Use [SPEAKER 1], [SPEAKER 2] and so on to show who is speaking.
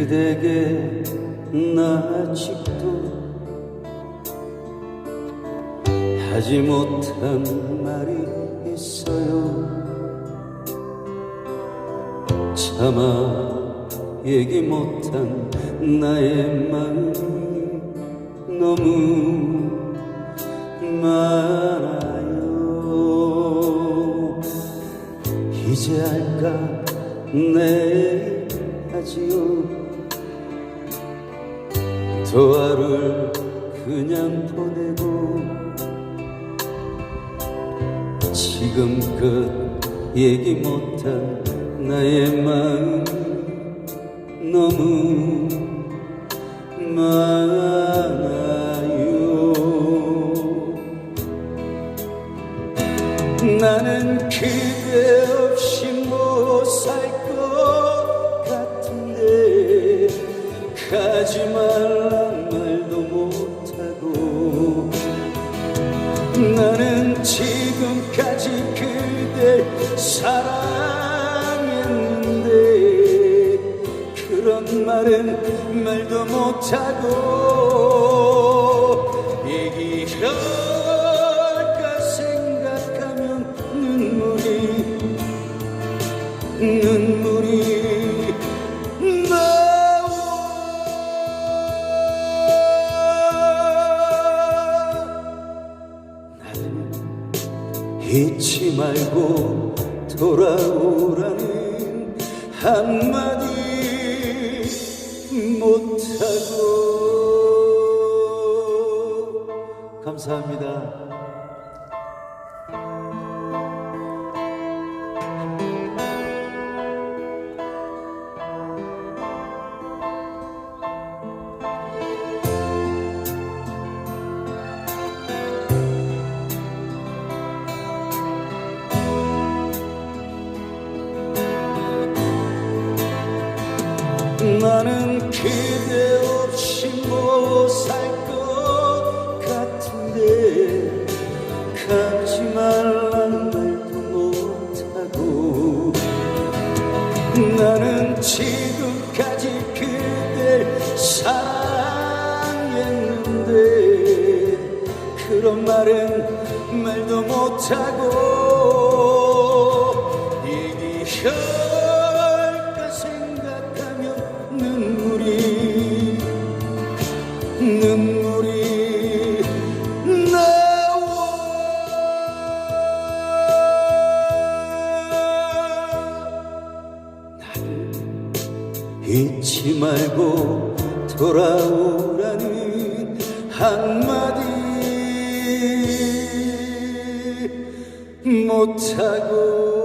[SPEAKER 1] 그대게 나 아직도 하지 못한 말이 있어요. 차마 얘기 못한 나의 마음이 너무 많아요. 이제 할까? 내일 하지요 또 하루를 그냥 보내고 지금껏 얘기 못한 나의 마음 너무 많아요. 나는 그대 없이 못 살 것 같은데 가지 말란 지금까지 그댈 사랑했는데 그런 말은 말도 못하고 얘기할 잊지 말고 돌아오라는 한마디 못하고 감사합니다. 나는 그대 없이 못 살 것 같은데 가지 말란 말도 못하고 나는 지금까지 그댈 사랑했는데 그런 말은 말도 못하고 얘기할 잊지 말고 돌아오라는 한마디. 못하고